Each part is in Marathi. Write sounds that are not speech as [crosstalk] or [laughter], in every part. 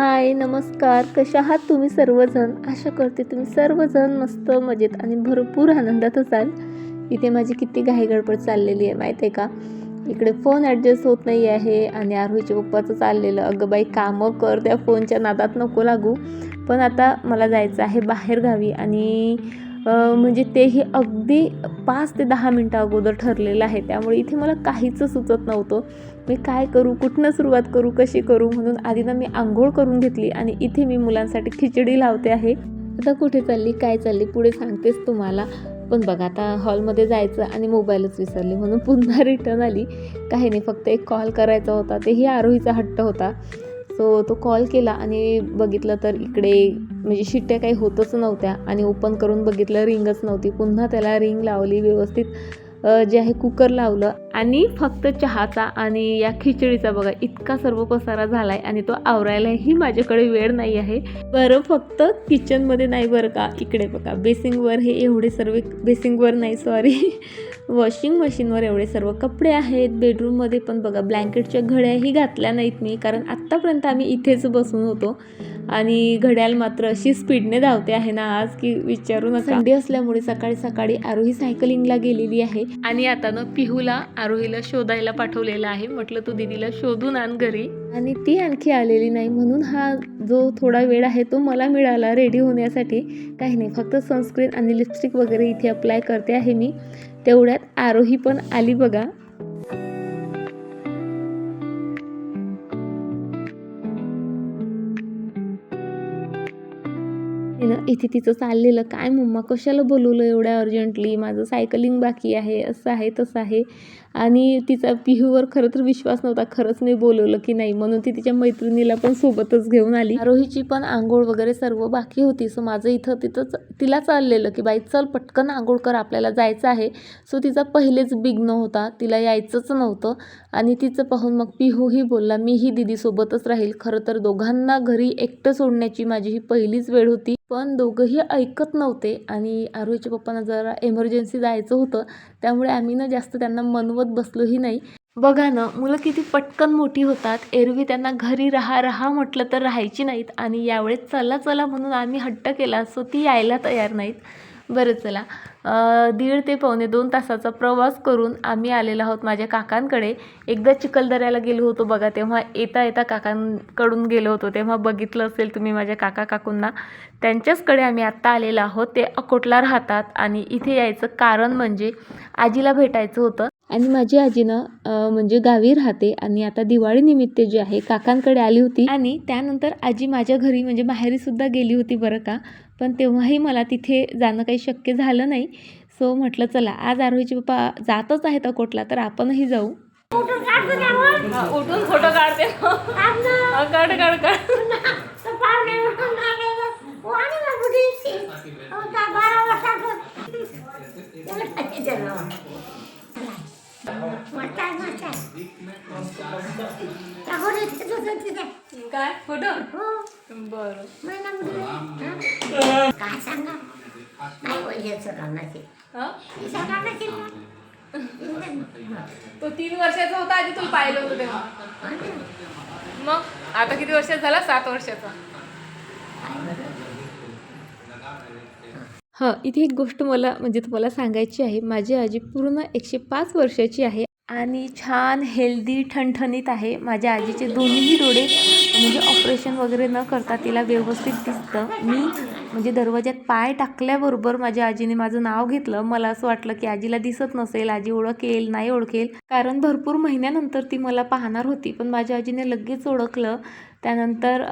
हाय नमस्कार. कशा आहात तुम्ही सर्वजण? आशा करते तुम्ही सर्वजण मस्त मजेत आणि भरपूर आनंदात असाल. इथे माझी किती घाई गडबड चाललेली आहे माहीत आहे का? इकडे फोन ॲडजस्ट होत नाही आहे आणि आरोहीच्या पप्पाचं चाललेलं. अगं बाई कामं कर त्या फोनच्या नादात नको लागू. पण आता मला जायचं आहे बाहेरगावी आणि म्हणजे तेही अगदी पाच ते दहा मिनटं अगोदर ठरलेलं आहे. त्यामुळे इथे मला काहीच सुचत नव्हतं. मी काय करू कुठनं सुरुवात करू कशी करू म्हणून आधी ना मी आंघोळ करून घेतली आणि इथे मी मुलांसाठी खिचडी लावते आहे. आता कुठे चालली काय चालली पुढे सांगतेच तुम्हाला. पण बघा आता हॉलमध्ये जायचं आणि मोबाईलच विसरले म्हणून पुन्हा [laughs] रिटर्न आली. काही नाही फक्त एक कॉल करायचा होता तेही आरोहीचा हट्ट होता. सो तो कॉल केला आणि बघितलं तर इकडे म्हणजे शिट्ट्या काही होतच नव्हत्या आणि ओपन करून बघितलं रिंगच नव्हती. पुन्हा त्याला रिंग लावली व्यवस्थित. जे आहे कुकर लावलं आणि फक्त चहाचा आणि या खिचडीचा बघा इतका सर्व पसारा झाला आहे आणि तो आवरायलाही माझ्याकडे वेळ नाही आहे. बरं फक्त किचनमध्ये नाही बरं का? इकडे बघा बेसिंगवर हे एवढे सर्व बेसिंगवर नाही सॉरी वॉशिंग मशीनवर एवढे सर्व कपडे आहेत. बेडरूममध्ये पण बघा ब्लँकेटच्या घड्याही घातल्या नाहीत मी कारण आत्तापर्यंत आम्ही इथेच बसून होतो. आणि घड्याळ मात्र अशी स्पीडने धावते आहे ना आज की विचारू नका. संडे असल्यामुळे सकाळी सकाळी आरोही सायकलिंगला गेलेली आहे. आणि आता ना पिहूला आरोहीला शोधायला पाठवलेला आहे. म्हटलं तू दीदीला शोधून आण घरी. आणि ती आणखी आलेली नाही. म्हणून हा जो थोडा वेळ आहे तो मला मिळाला रेडी होण्यासाठी. काही नाही फक्त सनस्क्रीन आणि लिपस्टिक वगैरे इथे अप्लाय करते आहे मी. तेवढ्यात आरोही पण आली बघा. इथे तिचं चाललेलं काय मम्मा कशाला बोलवलं एवढ्या अर्जंटली माझं सायकलिंग बाकी आहे असं आहे तसं आहे. आणि तिचा पिहूवर खरं तर विश्वास नव्हता खरंच मी बोलवलं की नाही. म्हणून ती तिच्या मैत्रिणीला पण सोबतच घेऊन आली. आरोहीची पण आंघोळ वगैरे सर्व बाकी होती. सो माझं इथं तिथंच तिला चाललेलं की बाई चल पटकन आंघोळ कर आपल्याला जायचं आहे. सो तिचा पहिलेच बिघ्न होता. तिला यायचंच नव्हतं. आणि तिचं पाहून मग पिहूही बोलला मीही दीदीसोबतच राहील. खरं तर दोघांना घरी एकटं सोडण्याची माझी ही पहिलीच वेळ होती. पण दोघंही ऐकत नव्हते आणि आरोहीच्या पप्पांना जरा एमर्जन्सी जायचं होतं त्यामुळे आम्ही ना जास्त त्यांना मनवत बसलोही नाही. बघा ना मुलं किती पटकन मोठी होतात. एरवी त्यांना घरी राहा राहा म्हटलं तर राहायची नाहीत आणि यावेळेस चला चला म्हणून आम्ही हट्ट केला. सो ती यायला तयार नाहीत. बरं चला. दीड ते पावणे दोन तासाचा प्रवास करून आम्ही आलेलो आहोत माझ्या काकांकडे. एकदा चिखलदऱ्याला गेलो होतो बघा तेव्हा येता येता काकांकडून गेलो होतो. तेव्हा बघितलं असेल तुम्ही माझ्या काका काकूंना. त्यांच्याचकडे आम्ही आत्ता आलेलो आहोत. ते अकोटला राहतात आणि इथे यायचं कारण म्हणजे आजीला भेटायचं होतं. आणि माझी आजी ना म्हणजे गावी राहते आणि आता दिवाळीनिमित्त जे आहे काकांकडे आली होती. आणि त्यानंतर आजी माझ्या घरी म्हणजे बाहेरीसुद्धा गेली होती बरं का. पण तेव्हाही मला तिथे जाणं काही शक्य झालं नाही. सो म्हटलं चला आज आरोहीचे पप्पा जातच आहेत अकोटला तर आपणही जाऊ. उठून फोटो काढते. काढ काढ काढ काय फोटो बर काय सांगा तो तीन वर्षाचा होता आधी तुला पाहिलं होतं तेव्हा. मग? आता किती वर्षाचा झाला? सात वर्षाचा. हां इथे एक गोष्ट मला म्हणजे तुम्हाला सांगायची आहे. माझी आजी पूर्ण एकशे पाच वर्षाची आहे आणि छान हेल्दी ठणठणीत आहे. माझ्या आजीचे दोन्हीही डोळे म्हणजे ऑपरेशन वगैरे न करता तिला व्यवस्थित दिसतं. मी म्हणजे दरवाज्यात पाय टाकल्याबरोबर माझ्या आजीने माझं नाव घेतलं. मला असं वाटलं की आजीला दिसत नसेल आजी ओळखेल नाही ओळखेल. कारण भरपूर महिन्यानंतर ती मला पाहणार होती. पण माझ्या आजीने लगेच ओळखलं. त्यानंतर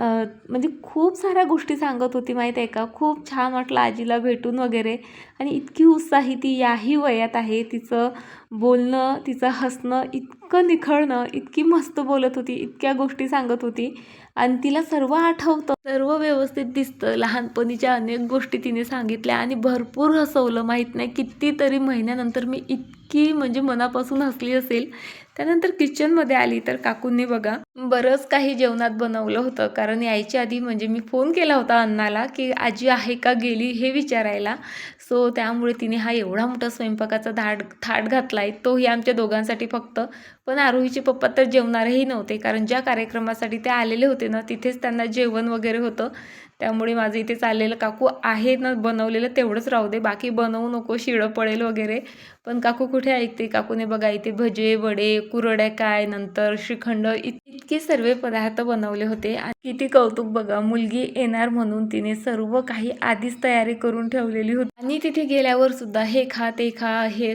म्हणजे खूप साऱ्या गोष्टी सांगत होती माहीत आहे का? खूप छान वाटलं आजीला भेटून वगैरे. आणि इतकी उत्साही ती याही वयात आहे. तिचं बोलणं तिचं हसणं इतकं निखळणं इतकी मस्त बोलत होती इतक्या गोष्टी सांगत होती. आणि तिला सर्व आठवतं. सर्व व्यवस्थित दिसतं. लहानपणीच्या अनेक गोष्टी तिने सांगितल्या आणि भरपूर हसवलं. माहीत नाही कितीतरी महिन्यानंतर मी इतकी म्हणजे मनापासून हसली असेल. त्यानंतर किचनमध्ये आली तर काकूंनी बघा बरंच काही जेवणात बनवलं होतं. कारण यायच्या आधी म्हणजे मी फोन केला होता अण्णाला की आजी आहे का गेली हे विचारायला. सो त्यामुळे तिने हा एवढा मोठा स्वयंपाकाचा धाड थाट घातला आहे तोही आमच्या दोघांसाठी फक्त. पण आरोहीचे पप्पा तर जेवणारही नव्हते. कारण ज्या कार्यक्रमासाठी ते आलेले होते ना तिथेच त्यांना जेवण वगैरे होतं. त्यामुळे माझं इथे चाललेलं काकू आहे ना बनवलेलं तेवढंच राहू दे. बाकी बनवू नको शिळं पडेल वगैरे. पण काकू कुठे ऐकते काकूने बघा इथे भजे वडे कुरड्या काय नंतर श्रीखंड इतके सर्व पदार्थ बनवले होते. आणि किती कौतुक बघा मुलगी येणार म्हणून तिने सर्व काही आधीच तयारी करून ठेवलेली होती. आणि तिथे गेल्यावर सुद्धा हे खा ते खा हे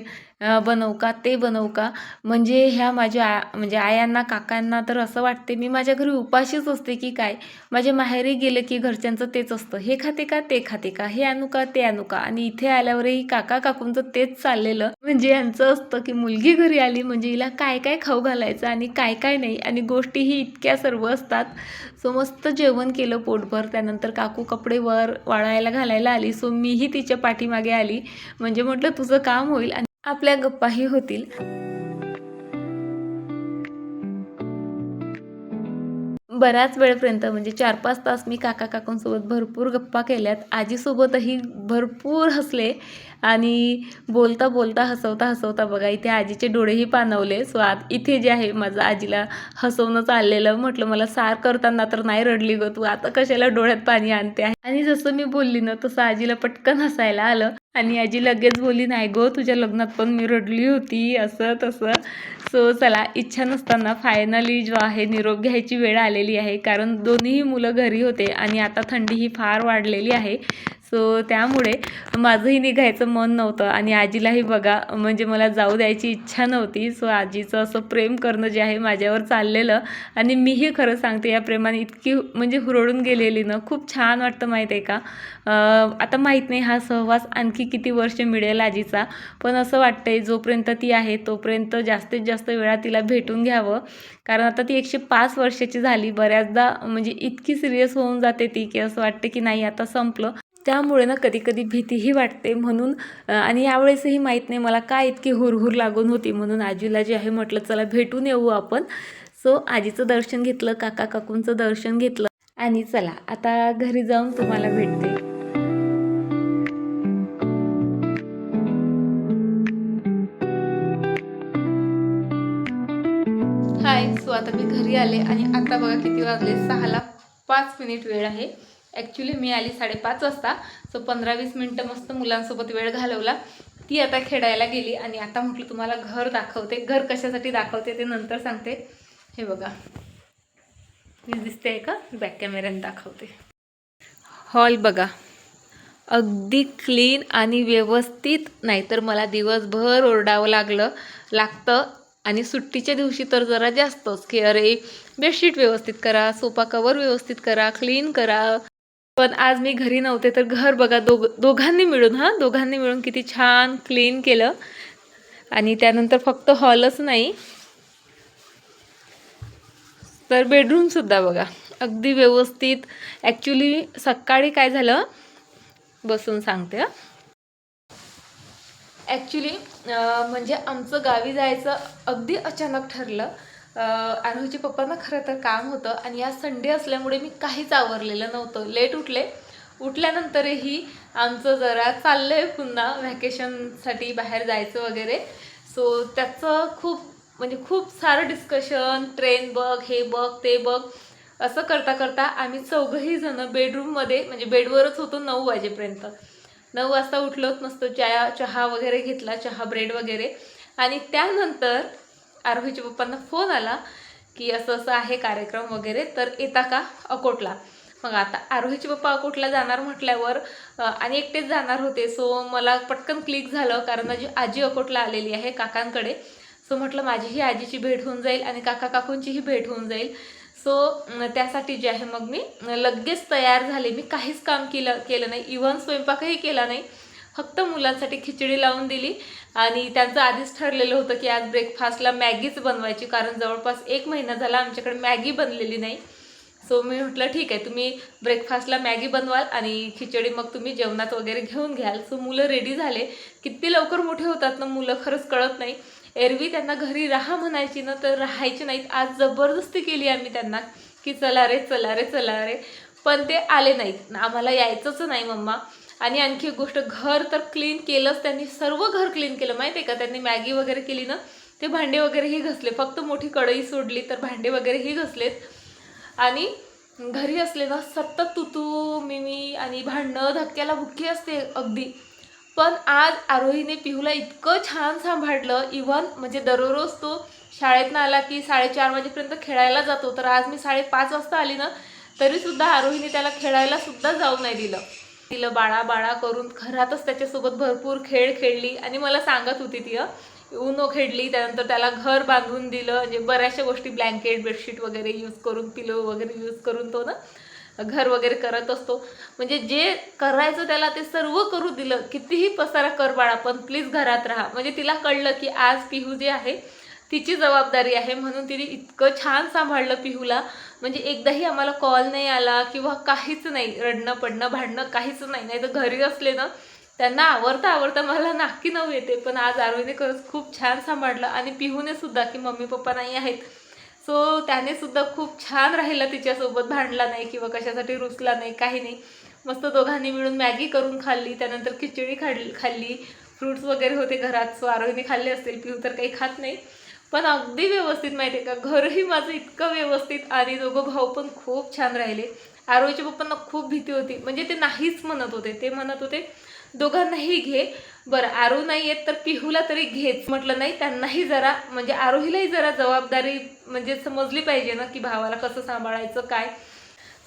बनवू का ते बनवू का म्हणजे ह्या माझ्या आ- म्हणजे आयांना काकांना तर असं वाटते मी माझ्या घरी उपाशीच असते की काय? माझ्या माहेरी गेलं की घरच्यांचं तेच असतं. हे खाते का? ते खाते का? हे आणू का? ते आणू का? आणि इथे आल्यावरही काका काकूंचं तेच चाललेलं. म्हणजे यांचं असतं की मुलगी घरी आली म्हणजे हिला काय काय खाऊ घालायचं आणि काय काय नाही आणि गोष्टीही इतक्या सर्व असतात. सो मस्त जेवण केलं पोटभर. त्यानंतर काकू कपडे वर वाळायला घालायला आली. सो मीही तिच्या पाठीमागे आली. म्हणजे म्हटलं तुझं काम होईल आणि आपल्या गप्पाही होतील. बऱ्याच वेळपर्यंत म्हणजे चार पाच तास मी काका काकूंसोबत भरपूर गप्पा केल्यात. आजीसोबतही भरपूर हसले आणि बोलता बोलता हसवता हसवता बघा इथे आजीचे डोळेही पाणवले सो आत इथे जे आहे माझं आजीला हसवणं चाललेलं. म्हटलं मला सार करताना तर नाही रडली गं तू आता कशाला डोळ्यात पाणी आणते? आहे आणि जसं मी बोलली ना तसं आजीला पटकन हसायला आलं. आणि आजी लगेच बोलली नाही गो तुझ्या लग्नात पण मी रडली होती असं तसं सो चला इच्छा नसताना फायनली जो आहे निरोप घ्यायची वेळ आलेली आहे. कारण दोन्हीही मुलं घरी होते आणि आता थंडी ही फार वाढलेली आहे. सो त्यामुळे माझंही निघायचं मन नव्हतं आणि आजीलाही बघा म्हणजे मला जाऊ द्यायची इच्छा नव्हती. सो आजीचं असं प्रेम करणं जे आहे माझ्यावर चाललेलं आणि मीही खरं सांगते या प्रेमाने इतकी म्हणजे हुरळून गेलेली ना खूप छान वाटतं माहीत आहे का आता माहीत नाही हा सहवास आणखी किती वर्ष मिळेल आजीचा पण असं वाटतंय जोपर्यंत ती आहे तोपर्यंत जास्तीत जास्त वेळा तिला भेटून घ्यावं. कारण आता ती एकशे पाच वर्षाची झाली बऱ्याचदा म्हणजे इतकी सिरियस होऊन जाते ती की असं वाटतं की नाही आता संपलं. त्यामुळे ना कधी कधी भीतीही वाटते म्हणून आणि यावेळेसही माहीत नाही मला काय इतकी हुरहुर लागून होती म्हणून आजीला जे आहे म्हटलं चला भेटून येऊ आपण. सो आजीचं दर्शन घेतलं काका काकूंचं दर्शन घेतलं आणि चला आता घरी जाऊन तुम्हाला भेटते. हाय सो आता मी घरी आले आणि आता बघा किती वाजले सहाला पाच मिनिट वेळ आहे. ॲक्च्युली मी आली साडेपाच वाजता. सो पंधरा वीस मिनटं मस्त मुलांसोबत वेळ घालवला. ती आता खेळायला गेली आणि आता म्हटलं तुम्हाला घर दाखवते. घर कशासाठी दाखवते ते नंतर सांगते. हे बघा. मी दिसते आहे का बॅक कॅमेऱ्याने दाखवते. हॉल बघा. अगदी क्लीन आणि व्यवस्थित. नाहीतर मला दिवसभर ओरडावं लागलं लागतं. आणि सुट्टीच्या दिवशी तर जरा जास्तच. की अरे बेडशीट व्यवस्थित करा सोफा कवर व्यवस्थित करा क्लीन करा. पण आज मी घरी नव्हते तर घर बघा दोघ दोघांनी मिळून हां दोघांनी मिळून किती छान क्लीन केलं. आणि त्यानंतर फक्त हॉलच नाही तर बेडरूमसुद्धा बघा. अगदी व्यवस्थित. ॲक्च्युली सकाळी काय झालं? बसून सांगते हं. ॲक्च्युली म्हणजे आमचं गावी जायचं अगदी अचानक ठरलं. आरोहीच्या पप्पांना खरं तर काम होतं आणि या संडे असल्यामुळे मी काहीच आवरलेलं नव्हतं. लेट उठले. उठल्यानंतरही आमचं जरा चाललं आहे पुन्हा व्हॅकेशनसाठी बाहेर जायचं वगैरे. सो त्याचं खूप म्हणजे खूप सारं डिस्कशन ट्रेन बघ हे बघ ते बघ. असं करता करता आम्ही चौघही जण बेडरूममध्ये म्हणजे बेडवरच होतो नऊ वाजेपर्यंत. नऊ वाजता उठलोच नसतो चहा चहा वगैरे घेतला चहा ब्रेड वगैरे. आणि त्यानंतर आरोहीच्या पप्पांना फोन आला की असं असं आहे कार्यक्रम वगैरे तर येता का अकोटला? मग आता आरोहीचे पप्पा अकोटला जाणार म्हटल्यावर आणि एकटेच जाणार होते. सो मला पटकन क्लिक झालं कारण माझी आजी अकोटला आलेली आहे काकांकडे. सो म्हटलं माझीही आजीची भेट होऊन जाईल आणि काका काकूंचीही भेट होऊन जाईल. सो त्यासाठी जे आहे मग मी लगेच तयार झाले. मी काहीच काम केलं केलं नाही. इव्हन स्वयंपाकही केला नाही. फक्त मुलांसाठी खिचडी लावून दिली. आणि त्यांचं आधीच ठरलेलं होतं की आज ब्रेकफास्टला मॅगीच बनवायची. कारण जवळपास एक महिना झाला आमच्याकडे मॅगी बनलेली नाही. सो मी म्हटलं ठीक आहे तुम्ही ब्रेकफास्टला मॅगी बनवाल आणि खिचडी मग तुम्ही जेवणात वगैरे घेऊन घ्याल. सो मुलं रेडी झाले. किती लवकर मोठे होतात ना मुलं खरंच कळत नाही. एरवी त्यांना घरी राहा म्हणायची ना तर राहायची नाहीत. आज जबरदस्ती केली आम्ही त्यांना की चला रे चला रे चला रे. पण ते आले नाहीत. आम्हाला यायचंच नाही मम्मा. आणि आणखी एक गोष्ट घर तर क्लीन केलंच त्यांनी सर्व घर क्लीन केलं. माहिती आहे का? त्यांनी मॅगी वगैरे केली ना ते भांडे वगैरेही घसले. फक्त मोठी कढई सोडली तर भांडे वगैरेही घसलेत. आणि घरी असले ना सतत तुतू मिमी आणि भांडणं धक्क्याला बुक्की असते अगदी. पण आज आरोहीने पिहूला इतकं छान सांभाळलं. इव्हन म्हणजे दररोज तो शाळेतनं आला की साडेचार वाजेपर्यंत खेळायला जातो. तर आज मी साडेपाच वाजता आली ना तरीसुद्धा आरोहीने त्याला खेळायला सुद्धा जाऊ नाही दिलं. तिला बाळा बाळा करून घरातच त्याच्यासोबत भरपूर खेळ खेळली. आणि मला सांगत होती ती उनो खेळली त्यानंतर त्याला घर बांधून दिलं. म्हणजे बऱ्याचशा गोष्टी ब्लँकेट बेडशीट वगैरे यूज करून पिलो वगैरे यूज करून तो ना घर वगैरे करत असतो. म्हणजे जे करायचं त्याला ते सर्व करू दिलं. कितीही पसारा कर बाळा पण प्लीज घरात राहा. म्हणजे तिला कळलं की आज पिहू जे आहे तिची जबाबदारी आहे म्हणून तिने इतकं छान सांभाळलं पिहूला. म्हणजे एकदाही आम्हाला कॉल नाही आला किंवा काहीच नाही रडणं पडणं भांडणं काहीच नाही. नाही तर घरी असले ना त्यांना आवडता आवडता मला नाकी नऊ येते. पण आज आरवीने खरंच खूप छान सांभाळलं आणि पिहूने सुद्धा की मम्मी पप्पा नाही आहेत. सो त्याने सुद्धा खूप छान राहिला तिच्यासोबत भांडला नाही किंवा कशासाठी रुसला नाही काही नाही. मस्त दोघांनी मिळून मॅगी करून खाल्ली. त्यानंतर खिचडी खाल्ली खाल्ली. फ्रुट्स वगैरे होते घरात सो आरोहीने खाल्ले असतील. पिहू तर काही खात नाही. पण अगदी व्यवस्थित माहिती आहे का? घरही माझं इतकं व्यवस्थित आणि दोघं भाऊ पण खूप छान राहिले. आरोहीच्या पप्पांना खूप भीती होती. म्हणजे ते नाहीच म्हणत होते. ते म्हणत होते दोघांनाही घे. बरं आरू नाही येत तर पिहूला तरी घेच. म्हटलं नाही त्यांनाही जरा म्हणजे आरोहीलाही जरा जबाबदारी म्हणजे समजली पाहिजे ना की भावाला कसं सांभाळायचं काय?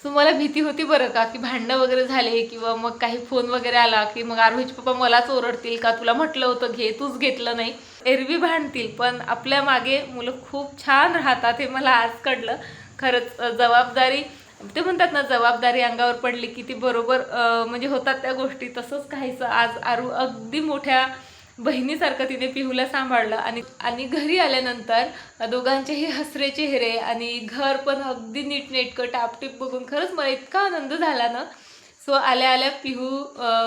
सो मला भीती होती बरं का? की भांडणं वगैरे झाले किंवा मग काही फोन वगैरे आला की मग आरोहीचे पप्पा मलाच ओरडतील का? तुला म्हटलं होतं घे तूच घेतलं नाही. एरवी भांडतील पण आपल्या मागे मुलं खूप छान राहतात हे मला आज कळलं. खरंच जबाबदारी ते म्हणतात ना जबाबदारी अंगावर पडली की ती बरोबर म्हणजे होतात त्या गोष्टी. तसंच काहीचं आज आरू अगदी मोठ्या बहिणीसारखं तिने पिहूला सांभाळलं आणि आणि घरी आल्यानंतर दोघांचेही हसरे चेहरे आणि घर पण अगदी नीटनेटकं टापटीप बघून खरंच मला इतका आनंद झाला ना. सो आल्या आल्या पिहू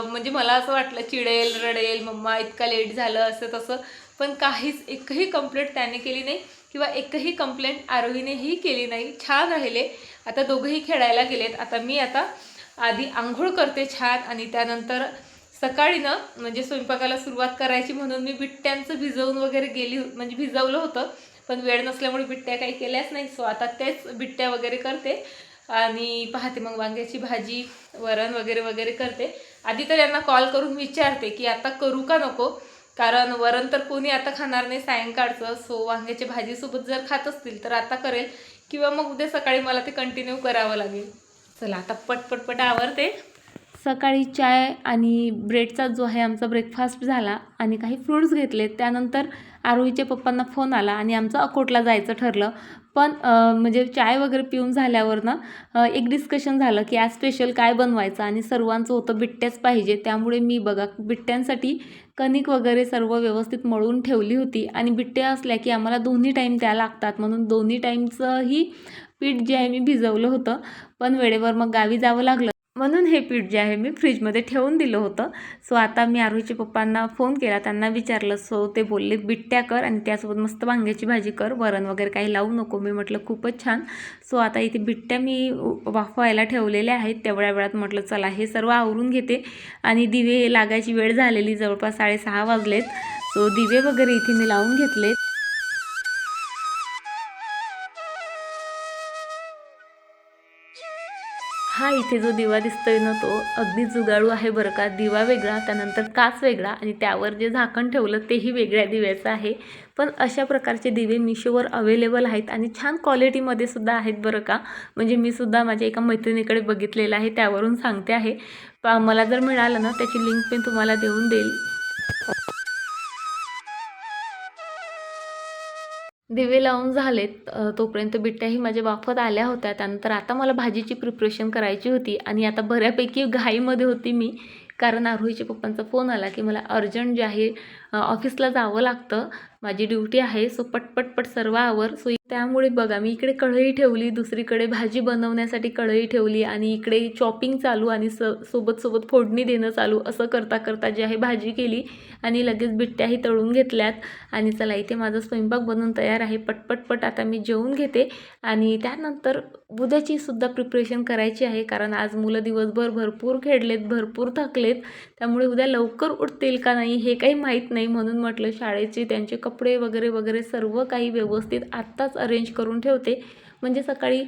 म्हणजे मला असं वाटलं चिडेल रडेल मम्मा इतका लेट झालं असं तसं. पण काहीच एकही कंप्लेंट त्याने केली नाही किंवा एकही कंप्लेंट आरोहीनेही केली नाही. छान राहिले. आता दोघंही खेळायला गेलेत. आता मी आता आधी आंघोळ करते छान आणि त्यानंतर सकाळी ना म्हणजे स्वयंपाकाला सुरुवात करायची म्हणून मी बिट्ट्यांचं भिजवून वगैरे गेली म्हणजे भिजवलं होतं. पण वेळ नसल्यामुळे बिट्ट्या काही केल्याच नाही. सो आता तेच बिट्ट्या वगैरे करते. आणि पाहते मग वांग्याची भाजी वरण वगैरे वगैरे करते. आधी तर यांना कॉल करून विचारते की आता करू का नको? कारण वरण तर कोणी आता खाणार नाही सायंकाळचं. सो वांग्याच्या भाजीसोबत जर खात असतील तर आता करेल. किंवा मग उद्या सकाळी मला ते कंटिन्यू करावं लागेल. चला आता पटपटपट आवरते. सकाळी चाय आणि ब्रेडचा जो आहे आमचा ब्रेकफास्ट झाला आणि काही फ्रुट्स घेतले. त्यानंतर आरोहीच्या पप्पांना फोन आला आणि आमचं अकोटला जायचं ठरलं. पण म्हणजे चाय वगैरे पिऊन झाल्यावरनं एक डिस्कशन झालं की आज स्पेशल काय बनवायचं आणि सर्वांचं होतं बिट्ट्याच पाहिजे. त्यामुळे मी बघा बिट्ट्यांसाठी कणिक वगैरे सर्व व्यवस्थित मळून ठेवली होती. आणि बिट्ट्या असल्या की आम्हाला दोन्ही टाईम त्या लागतात. म्हणून दोन्ही टाईमचंही पीठ जे आहे मी भिजवलं होतं. पण वेळेवर मग गावी जावं लागलं. म्हणून हे पीठ जे आहे मी फ्रीजमध्ये ठेवून दिलं होतं. सो आता मी आरोहीच्या पप्पांना फोन केला. त्यांना विचारलं सो ते बोलले बिट्ट्या कर आणि त्यासोबत मस्त वांग्याची भाजी कर. वरण वगैरे काही लावू नको. मी म्हटलं खूपच छान. सो आता इथे बिट्ट्या मी वाफवायला ठेवलेल्या आहेत. तेवढ्या वेळात म्हटलं चला हे सर्व आवरून घेते. आणि दिवे लागायची वेळ झालेली जवळपास साडेसहा वाजलेत. सो दिवे वगैरे इथे मी लावून घेतले हा इथे जो दिवा दिसतोय ना तो अगदी जुगाळू आहे बरं का. दिवा वेगळा त्यानंतर काच वेगळा आणि त्यावर जे झाकण ठेवलं तेही वेगळ्या दिव्याचं आहे. पण अशा प्रकारचे दिवे मिशोवर अवेलेबल आहेत आणि छान क्वालिटीमध्ये सुद्धा आहेत बरं का. म्हणजे मी सुद्धा माझ्या एका मैत्रिणीकडे बघितलेलं आहे त्यावरून सांगते आहे. पा मला जर मिळालं ना त्याची लिंक मी तुम्हाला देऊन देईल. दिवे लावून झालेत. तोपर्यंत बिट्ट्याही माझ्या वाफत आल्या होत्या. त्यानंतर आता मला भाजीची प्रिपरेशन करायची होती आणि आता बऱ्यापैकी घाईमध्ये होती मी. कारण आरोहीच्या पप्पांचा फोन आला की मला अर्जंट जे आहे ऑफिसला जावं लागतं. माझी ड्युटी आहे सो पटपटपट सर्व आवर. सो त्यामुळे बघा मी इकडे कढई ठेवली दुसरीकडे भाजी बनवण्यासाठी कढई ठेवली आणि इकडे चॉपिंग चालू आणि स सोबत सोबत फोडणी देणं चालू असं करता करता जी आहे भाजी केली आणि लगेच बिट्ट्याही तळून घेतल्यात. आणि चला इथे माझा स्वयंपाक बनवून तयार आहे. पटपटपट आता मी जेवून घेते आणि त्यानंतर उद्याची सुद्धा प्रिपरेशन करायची आहे कारण आज मुलं दिवसभर भरपूर खेळलेत भरपूर थकलेत. त्यामुळे उद्या लवकर उठतील का नाही हे काही माहीत नाही. नाही म्हणून म्हटलं शाळेचे त्यांचे कपडे वगैरे वगैरे सर्व काही व्यवस्थित आत्ताच अरेंज करून ठेवते. म्हणजे सकाळी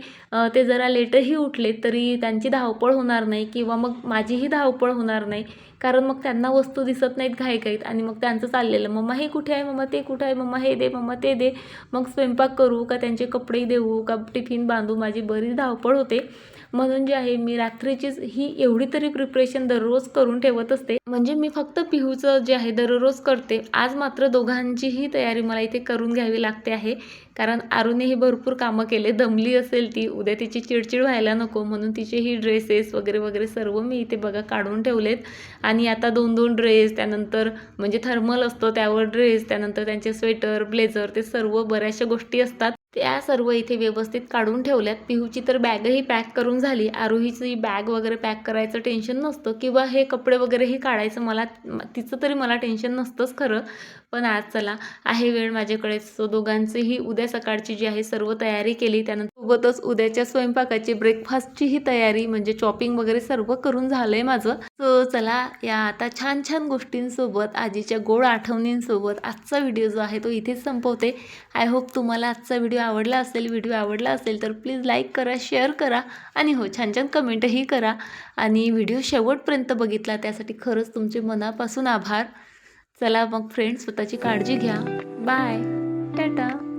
ते जरा लेटही उठले तरी त्यांची धावपळ होणार नाही किंवा मग माझीही धावपळ होणार नाही. कारण मग त्यांना वस्तू दिसत नाहीत घाईघाईत आणि मग त्यांचं चाललेलं मम्मा हे कुठे आहे? मम्मा ते कुठे आहे? मम्मा हे दे मम्मा ते दे. मग स्वयंपाक करू का त्यांचे कपडे देऊ का टिफिन बांधू? माझी बरीच धावपळ होते. म्हणून जे आहे मी रात्रीचीच ही एवढी तरी प्रिपरेशन दररोज करून ठेवत असते. म्हणजे मी फक्त पिहूचं जे आहे दररोज करते. आज मात्र दोघांचीही तयारी मला इथे करून घ्यावी लागते आहे. कारण आरुनेही भरपूर कामं केले. दमली असेल ती उद्या तिची चिडचिड व्हायला नको. म्हणून तिचेही ड्रेसेस वगैरे वगैरे सर्व मी इथे बघा काढून ठेवलेत. आणि आता दोन दोन ड्रेस त्यानंतर म्हणजे थर्मल असतो त्यावर ड्रेस त्यानंतर त्यांचे स्वेटर ब्लेझर ते सर्व बऱ्याचशा गोष्टी असतात. त्या सर्व इथे व्यवस्थित काढून ठेवल्यात. पिहूची तर बॅगही पॅक करून झाली. आरोहीची बॅग वगैरे पॅक करायचं टेन्शन नसतं. किंवा हे कपडे वगैरेही काढायचं मला तिचं तरी मला टेन्शन नसतंच खरं. पण आज चला आहे वेळ माझ्याकडे. सो दोघांचीही उद्या सकाळची जी आहे सर्व तयारी केली त्यानंतर सोबतच उद्याच्या स्वयंपाकाची ब्रेकफास्टचीही तयारी म्हणजे चॉपिंग वगैरे सर्व करून झालं आहे माझं. सो चला या आता छान छान गोष्टींसोबत आजीच्या गोड आठवणींसोबत आजचा व्हिडिओ जो आहे तो इथेच संपवते. आय होप तुम्हाला आजचा व्हिडिओ आवडला असेल व्हिडिओ आवडला असेल तर प्लीज लाईक करा शेअर करा आणि हो छान छान कमेंटही करा. आणि व्हिडिओ शेवटपर्यंत बघितला त्यासाठी खरंच तुमचे मनापासून आभार. चला मग फ्रेंड्स स्वतःची काळजी घ्या. बाय टाटा